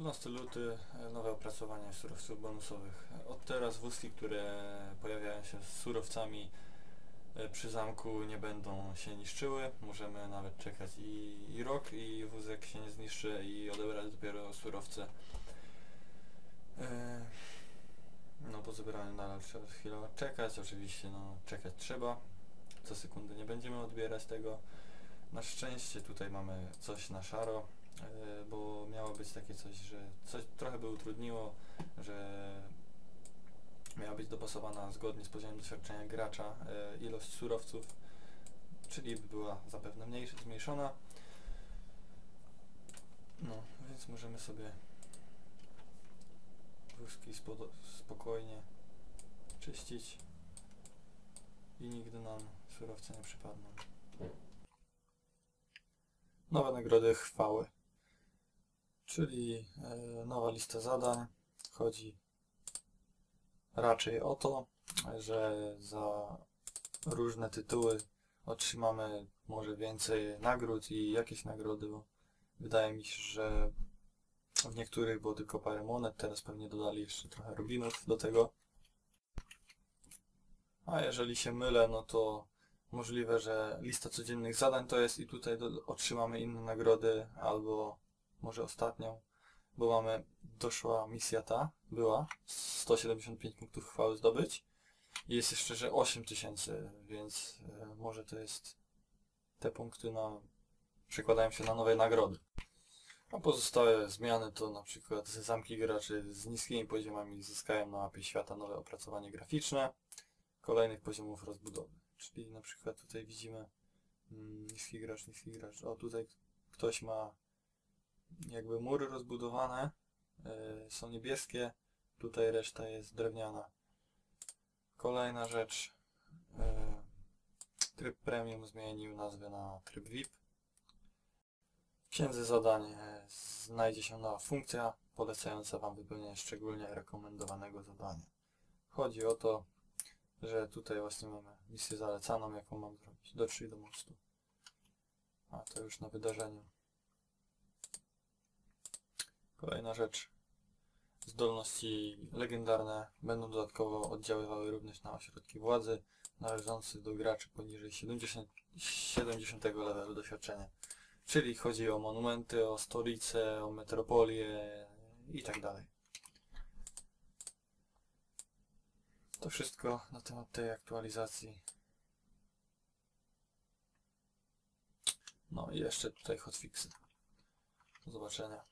14 luty, e, nowe opracowanie surowców bonusowych. Od teraz wózki, które pojawiają się z surowcami e, przy zamku nie będą się niszczyły. Możemy nawet czekać i, i rok i wózek się nie zniszczy i odebrać dopiero surowce. E, No po zebraniu nadal trzeba chwilę czekać, oczywiście no czekać trzeba. Co sekundę nie będziemy odbierać tego. Na szczęście tutaj mamy coś na szaro, bo miało być takie coś, że coś trochę by utrudniło, że miała być dopasowana zgodnie z poziomem doświadczenia gracza e, ilość surowców, czyli by była zapewne mniejsza, zmniejszona. No, więc możemy sobie wózki spokojnie czyścić i nigdy nam surowce nie przypadną. Nowe nagrody chwały. Czyli e, nowa lista zadań. Chodzi raczej o to, że za różne tytuły otrzymamy może więcej nagród i jakieś nagrody, bo wydaje mi się, że w niektórych było tylko parę monet, teraz pewnie dodali jeszcze trochę rubinów do tego. A jeżeli się mylę, no to możliwe, że lista codziennych zadań to jest i tutaj otrzymamy inne nagrody, albo może ostatnią, bo mamy, doszła misja ta, była, 175 punktów chwały zdobyć jest jeszcze, że 8000, więc e, może to jest, te punkty na, przekładają się na nowe nagrody. A pozostałe zmiany to na przykład zamki graczy z niskimi poziomami zyskają na mapie świata nowe opracowanie graficzne, kolejnych poziomów rozbudowy. Czyli na przykład tutaj widzimy mm, niski gracz, niski gracz. O tutaj ktoś ma jakby mury rozbudowane, y, są niebieskie, tutaj reszta jest drewniana. Kolejna rzecz, y, tryb premium zmienił nazwę na tryb VIP. W księdze zadań e, znajdzie się nowa funkcja polecająca Wam wypełnienie szczególnie rekomendowanego zadania. Chodzi o to, że tutaj właśnie mamy misję zalecaną, jaką mam zrobić. Dotrzyj do mostu. A to już na wydarzeniu. Kolejna rzecz. Zdolności legendarne będą dodatkowo oddziaływały również na ośrodki władzy należące do graczy poniżej 70, 70 levelu doświadczenia. Czyli chodzi o monumenty, o stolice, o metropolie i tak dalej. To wszystko na temat tej aktualizacji. No i jeszcze tutaj hotfixy. Do zobaczenia.